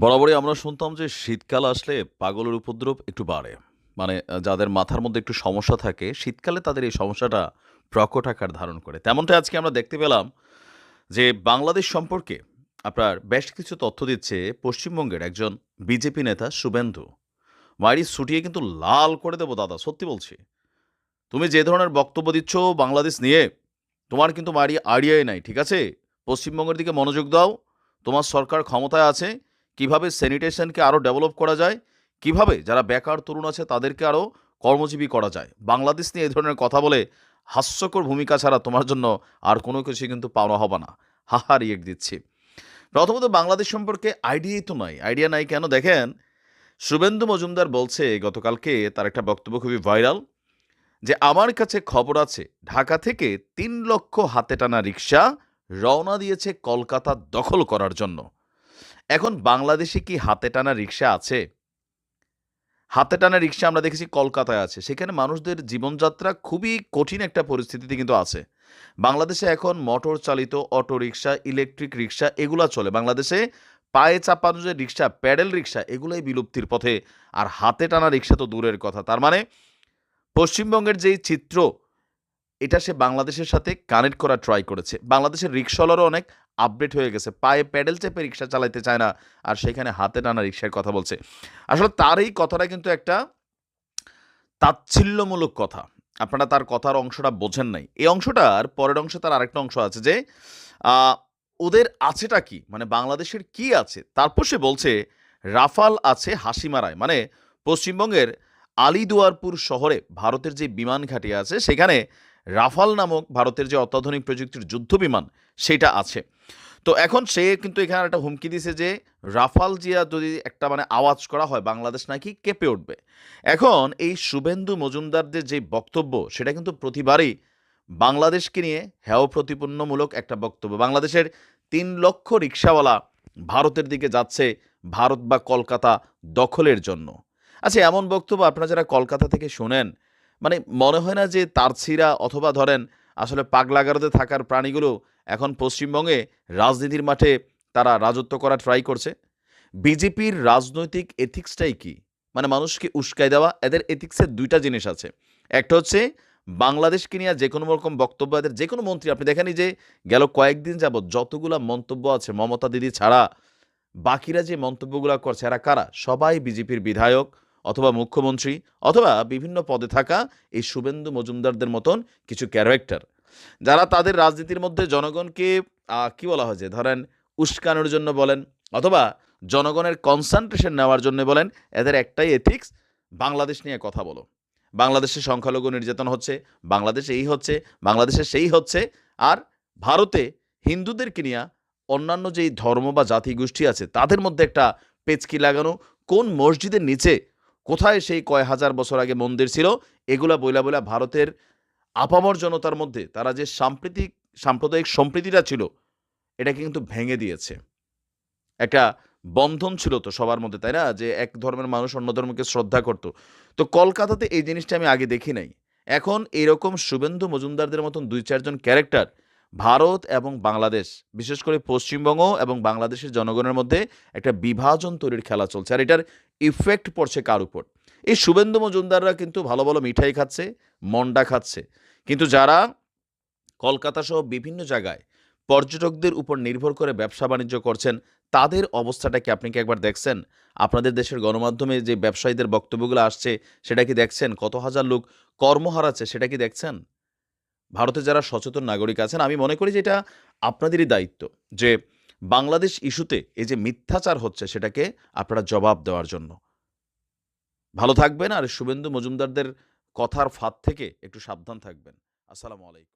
বরাবরই আমরা শুনতাম যে শীতকাল আসলে পাগলের উপদ্রব একটু বাড়ে। মানে যাদের মাথার মধ্যে একটু সমস্যা থাকে, শীতকালে তাদের এই সমস্যাটা প্রকট আকার ধারণ করে। তেমনটা আজকে আমরা দেখতে পেলাম যে বাংলাদেশ সম্পর্কে আপনার বেশ কিছু তথ্য দিচ্ছে পশ্চিমবঙ্গের একজন বিজেপি নেতা শুভেন্দু। মারি ছুটিয়ে কিন্তু লাল করে দেবো দাদা, সত্যি বলছি। তুমি যে ধরনের বক্তব্য দিচ্ছ বাংলাদেশ নিয়ে, তোমার কিন্তু মারি আইডিয়াই নাই, ঠিক আছে? পশ্চিমবঙ্গের দিকে মনোযোগ দাও, তোমার সরকার ক্ষমতায় আছে কীভাবে স্যানিটেশনকে আরও ডেভেলপ করা যায়? কীভাবে যারা বেকার তরুণ আছে তাদেরকে আরও কর্মজীবী করা যায়? বাংলাদেশ নিয়ে এই ধরনের কথা বলে হাস্যকর ভূমিকা ছাড়া তোমার জন্য আর কোনো কিছু কিন্তু পাওয়া হবে না। হাহা রিয়েক্ট দিচ্ছি। প্রথমত বাংলাদেশ সম্পর্কে আইডিয়াই তো নয় আইডিয়া নাই কেন? দেখেন, শুভেন্দু মজুমদার বলছে, গতকালকে তার একটা বক্তব্য খুবই ভাইরাল যে আমার কাছে খবর আছে, ঢাকা থেকে তিন লক্ষ হাতে টানা রিক্সা রওনা দিয়েছে কলকাতা দখল করার জন্য। এখন বাংলাদেশে কি হাতে টানা রিক্সা আছে? হাতে টানা রিক্সা আমরা দেখেছি কলকাতায় আছে। সেখানে মানুষদের জীবনযাত্রা খুবই কঠিন একটা পরিস্থিতিতে কিন্তু আছে। বাংলাদেশে এখন মোটর চালিত অটো রিক্সা ইলেকট্রিক রিক্সা এগুলা চলে। বাংলাদেশে পায়ে চাপানো যে রিক্সা, প্যাডেল রিক্সা, এগুলোই বিলুপ্তির পথে। আর হাতে টানা রিক্সা তো দূরের কথা। তার মানে পশ্চিমবঙ্গের যেই চিত্র, এটা সে বাংলাদেশের সাথে কানেক্ট করা ট্রাই করেছে। বাংলাদেশের রিক্সাওয়ালারও অনেক আপডেট হয়ে গেছে, পায়ে প্যাডেল চেপে রিক্সা চালাইতে চায় না আর সেখানে হাতে টানা রিক্সার কথা বলছে। আসলে তার এই কথাটা কিন্তু একটা তাচ্ছিল্যমূলক কথা। আপনারা তার কথার অংশটা বোঝেন নাই। এই অংশটার পরের অংশে তার আরেকটা অংশ আছে যে ওদের আছেটা কি? মানে বাংলাদেশের কি আছে? তারপর সে বলছে, রাফাল আছে হাসিমারায়। মানে পশ্চিমবঙ্গের আলিদুয়ারপুর শহরে ভারতের যে বিমান ঘাঁটি আছে, সেখানে রাফাল নামক ভারতের যে অত্যাধুনিক প্রযুক্তির যুদ্ধ বিমান সেটা আছে। তো এখন সে কিন্তু এখানে একটা হুমকি দিছে যে, রাফাল জিয়া যদি একটা মানে আওয়াজ করা হয়, বাংলাদেশ নাকি কেঁপে উঠবে। এখন এই শুভেন্দু মজুমদারদের যে বক্তব্য, সেটা কিন্তু প্রতিবারই বাংলাদেশকে নিয়ে হেয় প্রতিপন্নমূলক একটা বক্তব্য। বাংলাদেশের তিন লক্ষ রিক্সাওয়ালা ভারতের দিকে যাচ্ছে, ভারত বা কলকাতা দখলের জন্য। আচ্ছা এমন বক্তব্য আপনারা যারা কলকাতা থেকে শোনেন মানে মনে হয় না যে তারছিরা অথবা ধরেন আসলে পাগলাগারদে থাকার প্রাণীগুলো এখন পশ্চিমবঙ্গে রাজনীতির মাঠে তারা রাজত্ব করা ট্রাই করছে। বিজেপির রাজনৈতিক এথিক্সটাই কি? মানে মানুষকে উস্কাই দেওয়া, এদের এথিক্সের দুইটা জিনিস আছে। একটা হচ্ছে বাংলাদেশকে নিয়ে যে কোনো রকম বক্তব্য, এদের যে কোনো মন্ত্রী, আপনি দেখেনি যে গেল কয়েকদিন যাবৎ যতগুলা মন্তব্য আছে, মমতা দিদি ছাড়া, বাকিরা যে মন্তব্যগুলো করছে, এরা কারা? সবাই বিজেপির বিধায়ক। অথবা মুখ্যমন্ত্রী অথবা বিভিন্ন পদে থাকা এই শুভেন্দু মজুমদারদের মতন কিছু ক্যারেক্টার যারা তাদের রাজনীতির মধ্যে জনগণকে কি বলা হয় যে, ধরেন উস্কানোর জন্য বলেন অথবা জনগণের কনসেন্ট্রেশন নেওয়ার জন্য বলেন, এদের একটাই এথিক্স বাংলাদেশ নিয়ে কথা বলো। বাংলাদেশে সংখ্যালঘু নির্যাতন হচ্ছে, বাংলাদেশে এই হচ্ছে, বাংলাদেশে সেই হচ্ছে, আর ভারতে হিন্দুদেরকে নিয়ে অন্যান্য যেই ধর্ম বা জাতি গোষ্ঠী আছে, তাদের মধ্যে একটা পেচকি লাগানো, কোন মসজিদের নিচে কোথায় সেই কয় হাজার বছর আগে মন্দির ছিল? এগুলা বইলা বইলা ভারতের আপামর জনতার মধ্যে তারা যে সাম্প্রতিক, সাম্প্রদায়িক সম্প্রীতিটা ছিল এটাকে কিন্তু ভেঙে দিয়েছে। একটা বন্ধন ছিল তো সবার মধ্যে, তাই না? যে এক ধর্মের মানুষ অন্য ধর্মকে শ্রদ্ধা করতো। তো কলকাতাতে এই জিনিসটা আমি আগে দেখি নাই। এখন এরকম শুভেন্দু মজুমদারদের মতন দুই চারজন ক্যারেক্টার ভারত এবং বাংলাদেশ, বিশেষ করে পশ্চিমবঙ্গ এবং বাংলাদেশের জনগণের মধ্যে একটা বিভাজন তৈরির খেলা চলছে। আর এটার ইফেক্ট পড়ছে কার উপর? এই শুভেন্দু মজুমদাররা কিন্তু ভালো ভালো মিঠাই খাচ্ছে, মন্ডা খাচ্ছে। কিন্তু যারা কলকাতা সহ বিভিন্ন জায়গায় পর্যটকদের উপর নির্ভর করে ব্যবসা বাণিজ্য করছেন, তাদের অবস্থাটা কি আপনি কি একবার দেখছেন? আপনাদের দেশের গণমাধ্যমে যে ব্যবসায়ীদের বক্তব্যগুলো আসছে, সেটা কি দেখছেন? কত হাজার লোক কর্ম হারাচ্ছে সেটা কি দেখছেন? ভারতে যারা সচেতন নাগরিক আছেন, আমি মনে করি যে এটা আপনাদেরই দায়িত্ব যে বাংলাদেশ ইস্যুতে এই যে মিথ্যাচার হচ্ছে সেটাকে আপনারা জবাব দেওয়ার জন্য। ভালো থাকবেন আর শুভেন্দু মজুমদারদের কথার ফাঁদ থেকে একটু সাবধান থাকবেন। আসসালামু আলাইকুম।